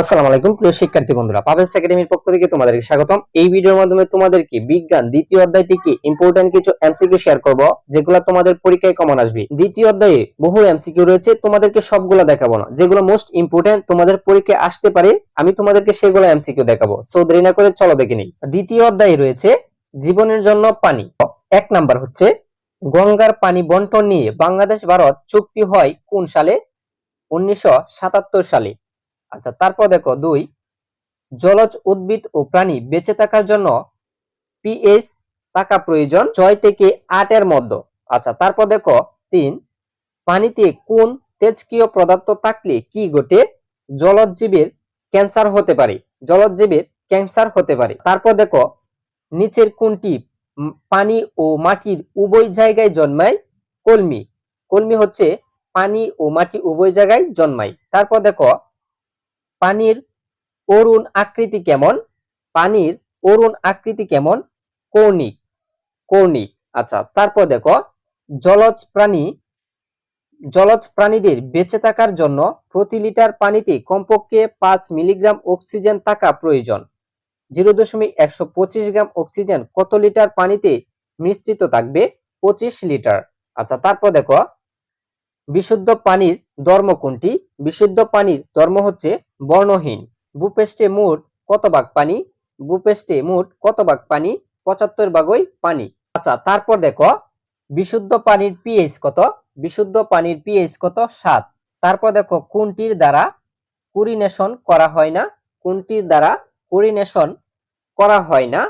আসসালামু আলাইকুম, প্রিয় শিক্ষার্থী বন্ধুরা পাবেলস একাডেমির পক্ষ থেকে তোমাদেরকে স্বাগতম। এই ভিডিওর মাধ্যমে তোমাদেরকে বিজ্ঞান, দ্বিতীয় অধ্যায় থেকে ইম্পর্টেন্ট কিছু এমসিকিউ শেয়ার করব, যেগুলো তোমাদের পরীক্ষায় কমন আসবে। দ্বিতীয় অধ্যায়ে বহু এমসিকিউ রয়েছে, তোমাদেরকে সবগুলো দেখাবো না। যেগুলো মোস্ট ইম্পর্টেন্ট তোমাদের পরীক্ষায় আসতে পারে, আমি তোমাদেরকে সেগুলো এমসিকিউ দেখাবো। সো দেরি না করে চলো দেখে নিই। দ্বিতীয় অধ্যায়ে রয়েছে, জীবনের জন্য পানি। এক নাম্বার হচ্ছে, গঙ্গার পানি বন্টন নিয়ে বাংলাদেশ, ভারত চুক্তি হয় কোন সালে? উনিশশো সাতাত্তর সালে। আচ্ছা তারপর দেখো দুই, জলজ উদ্ভিদ ও প্রাণী বেঁচে থাকার জন্য পিএইচ থাকা প্রয়োজন ছয় থেকে আট এর মধ্যে। আচ্ছা তারপর দেখো তিন, পানিতে কোন তেজকীয় পদার্থ থাকলে কি ঘটে? জলজ জীবের ক্যান্সার হতে পারে জলজ জীবের ক্যান্সার হতে পারে। তারপর দেখো নিচের কোনটি পানি ও মাটির উভয় জায়গায় জন্মায়? কলমি। কলমি হচ্ছে পানি ও মাটি উভয় জায়গায় জন্মায়। তারপর দেখো পানির অরুণ আকৃতি কেমন? পানির অরুণ আকৃতি কেমন? কৌণিক কৌণিক। আচ্ছা তারপর দেখো, জলজ প্রাণী, জলজ প্রাণীদের বেঁচে থাকার জন্য প্রতি লিটার পানিতে কমপক্ষে পাঁচ মিলিগ্রাম অক্সিজেন থাকা প্রয়োজন। জিরো দশমিক একশো পঁচিশ গ্রাম অক্সিজেন কত লিটার পানিতে মিশ্রিত থাকবে? পঁচিশ লিটার। আচ্ছা তারপর দেখো, বিশুদ্ধ পানির ধর্ম কোনটি? বিশুদ্ধ পানির ধর্ম হচ্ছে বর্ণহীন। ভূপৃষ্ঠে মোট কত ভাগ পানি? ভূপৃষ্ঠে মোট কত ভাগ পানি? পঁচাত্তর ভাগই পানি। আচ্ছা তারপর দেখো, বিশুদ্ধ পানির পিএইচ কত? বিশুদ্ধ পানির পিএইচ কত? সাত। তারপর দেখো, কোনটির দ্বারা কুরিনেশন করা হয় না? কোনটির দ্বারা কুরিনেশন করা হয় না?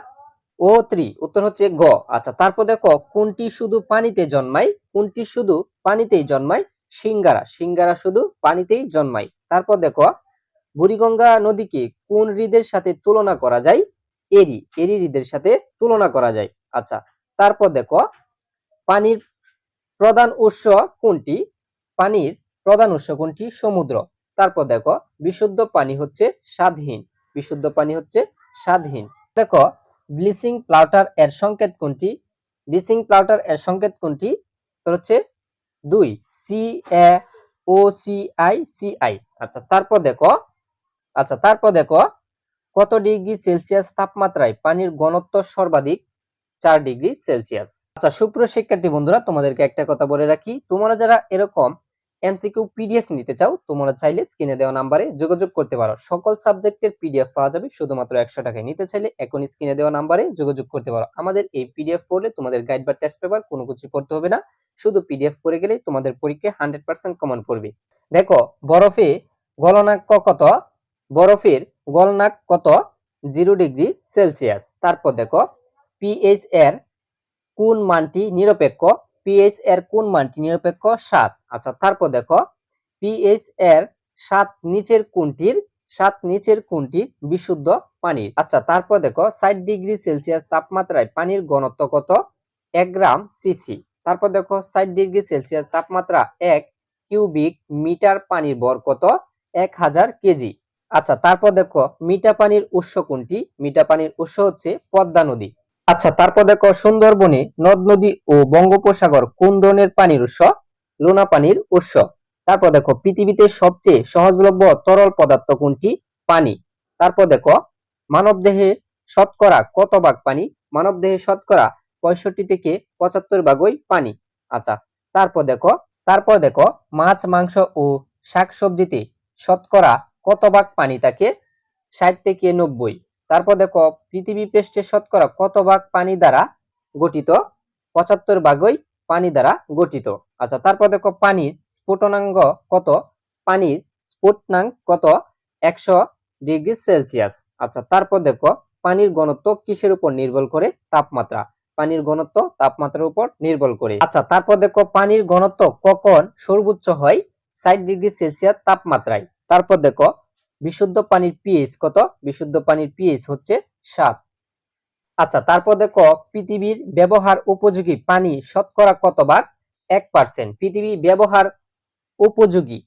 ও ত্রি উত্তর হচ্ছে গ। আচ্ছা তারপর দেখো, কোনটি শুধু পানিতে জন্মায়? কোনটি শুধু পানিতেই জন্মায়? সিঙ্গারা। সিঙ্গারা শুধু পানিতেই জন্মায়। তারপর দেখো বুড়িগঙ্গা নদীকে কোন হ্রদের সাথে তুলনা করা যায়? এরি এরি হ্রদের সাথে তুলনা করা যায়। আচ্ছা তারপর দেখো, পানির প্রধান উৎস কোনটি? পানির প্রধান উৎস কোনটি? সমুদ্র। তারপর দেখো, বিশুদ্ধ পানি হচ্ছে স্বাদহীন বিশুদ্ধ পানি হচ্ছে স্বাদহীন দেখো, ব্লিচিং প্লাউটার এর সংকেত কোনটি? ব্লিচিং প্লাউটার এর সংকেত কোনটি? তোর হচ্ছে দুই C A O C I C I আচ্ছা তারপর দেখো আচ্ছা তারপর দেখো, কত ডিগ্রি সেলসিয়াস তাপমাত্রায় পানির ঘনত্ব সর্বাধিক? চার ডিগ্রি সেলসিয়াস। আচ্ছা সুপ্রিয় শিক্ষার্থী বন্ধুরা, তোমাদেরকে একটা কথা বলে রাখি। তোমরা যারা এরকম এমসিকিউ পিডিএফ নিতে চাও, তোমরা চাইলে স্ক্রিনে দেওয়া নাম্বারে যোগাযোগ করতে পারো। সকল সাবজেক্টের পিডিএফ পাওয়া যাবে, শুধুমাত্র একশো টাকায় নিতে চাইলে এখন স্ক্রিনে দেওয়া নাম্বারে যোগাযোগ করতে পারো। আমাদের এই পিডিএফ পড়লে তোমাদের গাইড বা টেস্ট পেপার কোনো কিছু করতে হবে না। শুধু পিডিএফ পড়ে গেলেই তোমাদের পরীক্ষায় হান্ড্রেড পার্সেন্ট কমন পড়বে। দেখো, বরফে গলনাঙ্ক কত? বরফের গলনাঙ্ক কত? Zero degree Celsius. তারপর দেখো পিএইচ এর কোন মানটি নিরপেক্ষ? পিএইচ এর কোন মানটি নিরপেক্ষ? সাত। আচ্ছা তারপর দেখো পিএইচ এর সাত নিচের কোনটির? সাত নিচের কোনটি বিশুদ্ধ পানির? আচ্ছা তারপর দেখো, ষাট ডিগ্রি সেলসিয়াস তাপমাত্রায় পানির ঘনত্ব কত? এক গ্রাম সিসি। তারপর দেখো, ষাট ডিগ্রি সেলসিয়াস তাপমাত্রা এক কিউবিক মিটার পানির ভর কত? এক হাজার কেজি। আচ্ছা তারপর দেখো, মিঠা পানির উৎস কোনটি? মিঠা পানির উৎস হচ্ছে পদ্মা নদী। আচ্ছা তারপর দেখো, সুন্দরবনে নদ নদী ও বঙ্গোপসাগর কোন ধরনের পানির উৎস? লোনা পানির উৎস। তারপর দেখো, পৃথিবীতে সবচেয়ে সহজলভ্য তরল পদার্থ কোনটি? পানি। তারপর দেখো, মানবদেহে শতকরা কত ভাগ পানি? মানবদেহে শতকরা পঁয়ষট্টি থেকে পঁচাত্তর ভাগই পানি। আচ্ছা তারপর দেখো তারপর দেখো, মাছ, মাংস ও শাকসবজিতে শতকরা কত ভাগ পানি থাকে ষাট থেকে নব্বই। তারপর দেখো, পৃথিবী পৃষ্ঠে শতকরা কত ভাগ পানি দ্বারা গঠিত? পঁচাত্তর ভাগই পানি দ্বারা গঠিত। আচ্ছা তারপর দেখো, পানির স্ফুটনাঙ্গ কত? পানির স্ফুটনাঙ্ক কত? একশো ডিগ্রি সেলসিয়াস। আচ্ছা তারপর দেখো, পানির ঘনত্ব কিসের উপর নির্ভর করে? তাপমাত্রা। পানির ঘনত্ব তাপমাত্রার উপর নির্ভর করে। আচ্ছা তারপর দেখো, পানির ঘনত্ব কখন সর্বোচ্চ হয়? ষাট ডিগ্রি সেলসিয়াস তাপমাত্রায়। তারপর দেখো, বিশুদ্ধ পানির পিএইচ কত? বিশুদ্ধ পানির পিএইচ হচ্ছে সাত। আচ্ছা তারপর দেখো, পৃথিবীর ব্যবহার উপযোগী পানি শতকরা কত ভাগ? এক পার্সেন্ট পৃথিবী ব্যবহার উপযোগী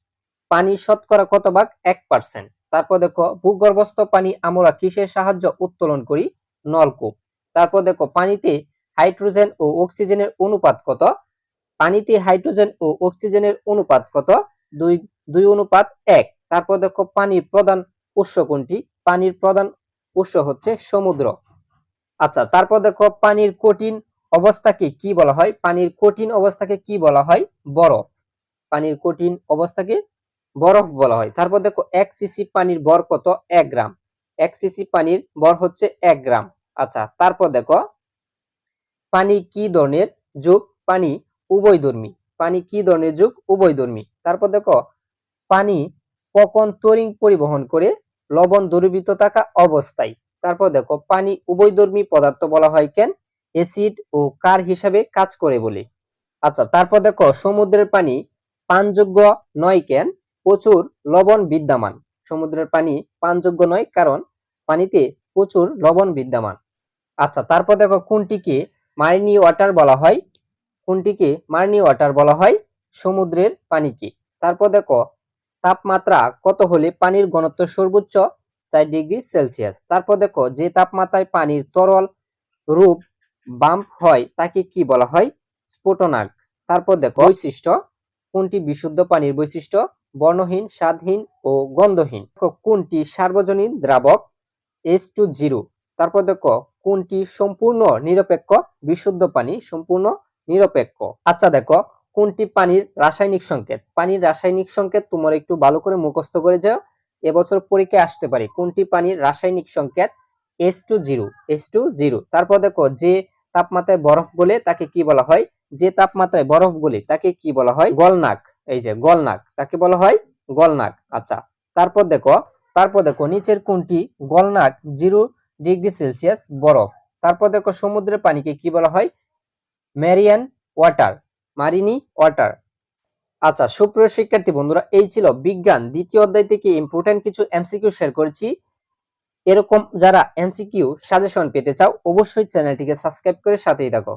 পানি শতকরা কত ভাগ? এক পার্সেন্ট তারপর দেখো, ভূগর্ভস্থ পানি আমরা কিসের সাহায্য উত্তোলন করি? নলকূপ। তারপর দেখো, পানিতে হাইড্রোজেন ও অক্সিজেনের অনুপাত কত? পানিতে হাইড্রোজেন ও অক্সিজেনের অনুপাত কত? দুই দুই অনুপাত এক। তারপর দেখো পানির প্রধান উৎস কোনটি? পানির প্রধান উৎস হচ্ছে সমুদ্র। আচ্ছা তারপর দেখো পানির কঠিন অবস্থাকে কি বলা হয়? পানির কঠিন অবস্থাকে কি বলা হয়? বরফ। পানির কঠিন অবস্থাকে বরফ বলা হয়। তারপর দেখো এক সিসি পানির বর কত? এক গ্রাম। এক সিসি পানির বর হচ্ছে এক গ্রাম। আচ্ছা তারপর দেখো পানি কি ধরনের যুগ? পানি উভয়ধর্মী। পানি কি ধরনের যুগ? উভয়ধর্মী। তারপর দেখো পানি কখন তরিং পরিবহন করে লবণ দ্রবীভূত থাকা অবস্থায়। তারপর দেখো, পানি উভয়ধর্মী পদার্থ বলা হয় কেন? অ্যাসিড ও কার হিসাবে কাজ করে বলে। আচ্ছা তারপর দেখো, সমুদ্রের পানি পানযোগ্য নয় কেন? প্রচুর লবণ বিদ্যমান। সমুদ্রের পানি পানযোগ্য নয় কারণ পানিতে প্রচুর লবণ বিদ্যমান। আচ্ছা তারপর দেখো, কোনটিকে মারিনি ওয়াটার বলা হয়? কোনটিকে মারিনি ওয়াটার বলা হয়? সমুদ্রের পানিকে। তারপর দেখো তাপমাত্রা কত হলে পানির ঘনত্ব সর্বোচ্চ? ষাট ডিগ্রি সেলসিয়াস। তারপর দেখো, যে তাপমাত্রায় পানির তরল রূপ বাম্প হয়, তাকে কি বলা হয়? স্ফুটনাঙ্ক তারপর দেখো, বৈশিষ্ট্য, কোনটি বিশুদ্ধ পানির বৈশিষ্ট্য? বর্ণহীন, স্বাদহীন ও গন্ধহীন। কোনটি সার্বজনীন দ্রাবক? এস টু জিরো তারপর দেখো, কোনটি সম্পূর্ণ নিরপেক্ষ? বিশুদ্ধ পানি সম্পূর্ণ নিরপেক্ষ। আচ্ছা দেখো কোনটি পানির রাসায়নিক সংকেত? পানির রাসায়নিক সংকেত তোমার একটু ভালো করে মুখস্থ করে যাও। এবছর পরীক্ষায় আসতে পারে। কোনটি পানির রাসায়নিক সংকেত? S two zero S two zero তারপর দেখো, যে তাপমাত্রায় বরফ গলে তাকে কি বলা হয়? যে তাপমাত্রায় বরফ গলে তাকে কি বলা হয়? গলনাক। এই যে গলনাক, তাকে বলা হয় গলনাক। আচ্ছা তারপর দেখো তারপর দেখো, নিচের কোনটি? গলনাক জিরো ডিগ্রি সেলসিয়াস বরফ। তারপর দেখো, সমুদ্রের পানিকে কি বলা হয়? ম্যারিয়ান ওয়াটার মারিনি ওয়াটার। আচ্ছা সুপ্রিয় শিক্ষার্থী বন্ধুরা, এই ছিল বিজ্ঞান। দ্বিতীয় অধ্যায় থেকে ইম্পর্টেন্ট কিছু এমসিকিউ শেয়ার করেছি। এরকম যারা এমসিকিউ সাজেশন পেতে চাও, অবশ্যই চ্যানেলটিকে সাবস্ক্রাইব করে সাথেই থাকো।